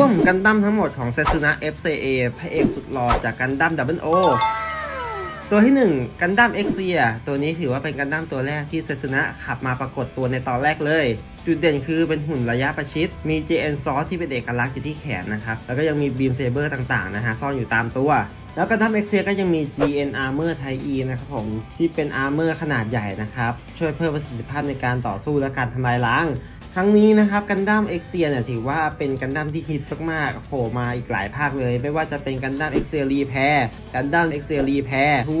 วมกันดั้มทั้งหมดของเซซุนะ FCA พระเอกสุดหล่อจากกันดั้ม Double O ตัวที่ 1 กันดั้มเอ็กเซียตัวนี้ถือว่าเป็นกันดั้มตัวแรกที่เซซุนะขับมาปรากฏตัวในตอนแรกเลย จุดเด่นคือเป็นหุ่นระยะประชิด มี JN ซอสที่เป็นเอกลักษณ์อยู่ที่แขนนะครับ แล้วก็ยังมีบีมเซเบอร์ต่างๆนะฮะซ่อนอยู่ตามตัวแล้วกันดั้มเอ็กเซียก็ยังมี GN Armor Type E นะครับผมที่เป็นอาร์เมอร์ขนาดใหญ่นะครับ ช่วยเพิ่มประสิทธิภาพในการต่อสู้และการทำลายล้าง ทั้งนี้นะครับกันดั้มเอ็กเซียเนี่ยถือว่าเป็นกันดั้มที่ฮิตมากๆโผล่มาอีกหลายภาคเลย ไม่ว่าจะเป็นกันดั้มเอ็กเซียรีแพร์กันดั้มเอ็กเซียรีแพร์ทู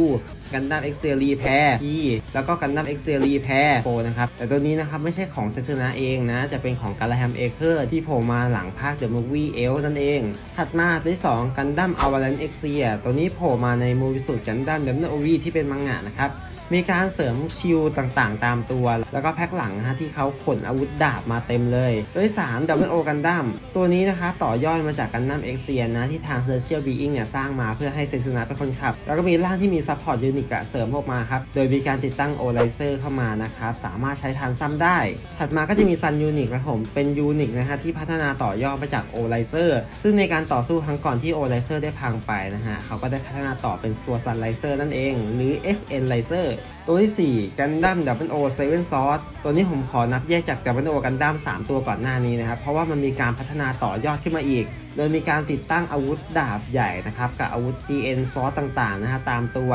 กันดั้มเอ็กเซียรีแพร์ทีแล้วก็กันดั้มเอ็กเซียรีแพร์โฟนะครับ แต่ตัวนี้นะครับไม่ใช่ของเซซนาเองนะ จะเป็นของกาลาแฮมเอเคอร์ที่โผล่มาหลังภาคเดอะมูฟวี่เอลนั่นเอง ถัดมาตัวที่2กันดั้มอวาเลนเอ็กเซียตัวนี้โผล่มาในมูวิสุดกันดั้มเดมโนวีที่เป็นมังงะนะครับมีการเสริมชิลต่างๆ ตามตัว แล้วก็แพ็คหลังฮะที่เขาขนอาวุธดาบมาเต็มเลยตัวที่3 Double O Gundam ตัวนี้นะครับต่อยอดมาจากกันดั้มเอ็กเซียนะ ที่ทาง Celestial Being เนี่ย สร้างมาเพื่อให้เซซนะเป็นคนขับ แล้วก็มีร่างที่มีซัพพอร์ตยูนิคเสริมออกมาครับ โดยมีการติดตั้งโอไลเซอร์เข้ามานะครับ สามารถใช้ทานซ้ำได้ ถัดมาก็จะมีซันยูนิคนะผม เป็นยูนิคนะฮะที่พัฒนาต่อยอดมาจากโอไลเซอร์ ซึ่งในการต่อสู้ครั้งก่อนที่โอไลเซอร์ได้พังไปนะฮะ เขาก็ได้พัฒนาต่อเป็นตัวซันไลเซอร์นั่นเอง หรือ FN Laser ตัวที่4 Gundam Double O Seven Sword ตัวนี้ผมขอนับแยกจาก Double O Gundam 3ตัวก่อนหน้านี้นะครับ เพราะว่ามันมีการพัฒนาต่อยอดขึ้นมาอีกโดยมีการติดตั้งอาวุธดาบใหญ่นะครับ กับอาวุธ GN Sword ต่างๆนะฮะตามตัว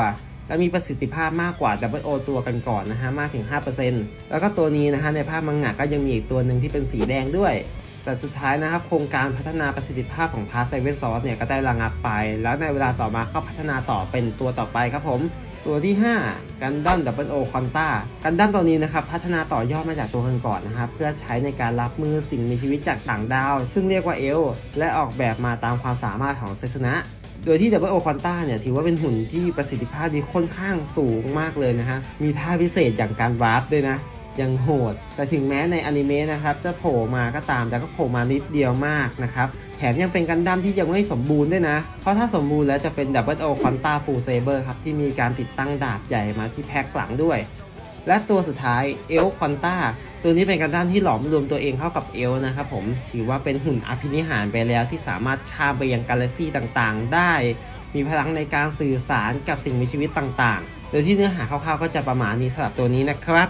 และมีประสิทธิภาพมากกว่า Double O ตัวกันก่อนนะฮะมากถึง 5%แล้วก็ตัวนี้นะฮะในภาพมังงะก็ยังมีอีกตัวหนึ่งที่เป็นสีแดงด้วย แต่สุดท้ายนะครับโครงการพัฒนาประสิทธิภาพของพาร์ e เว่นซอสเนี่ยก็ได้ระงับไป แล้วในเวลาต่อมาก็พัฒนาต่อเป็นตัวต่อไปครับผมตัวที่ 5 กันดั้มดับเบิลโอคอนต้ากันดั้มตัวนี้นะครับพัฒนาต่อยอดมาจากตัวก่อนนะครับ เพื่อใช้ในการรับมือสิ่งมีชีวิตจากต่างดาว ซึ่งเรียกว่าเอล และออกแบบมาตามความสามารถของเซซนะ โดยที่ Double O Quanta เนี่ยถือว่าเป็นหุ่นที่ประสิทธิภาพดีค่อนข้างสูงมากเลยนะฮะ มีท่าพิเศษอย่างการวาร์ปด้วยนะยังโหด แต่ถึงแม้ในอนิเมะนะครับจะโผล่มาก็ตามแต่ก็โผล่มานิดเดียวมากนะครับ แถมยังเป็นกันดั้มที่ยังไม่สมบูรณ์ด้วยนะ เพราะถ้าสมบูรณ์แล้วจะเป็น Double O Quanta Full Saber ครับ ที่มีการติดตั้งดาบใหญ่มาที่แพ็คหลังด้วย และตัวสุดท้ายเอลคอนตาตัวนี้เป็นการด้านที่หลอมรวมตัวเองเข้ากับเอลนะครับผมถือว่าเป็นหุ่นอภินิหารไปแล้วที่สามารถข้ามไปยังกาแล็กซี่ต่างๆ ได้ มีพลังในการสื่อสารกับสิ่งมีชีวิตต่างๆ โดยที่เนื้อหาคร่าวๆก็จะประมาณนี้สำหรับตัวนี้นะครับ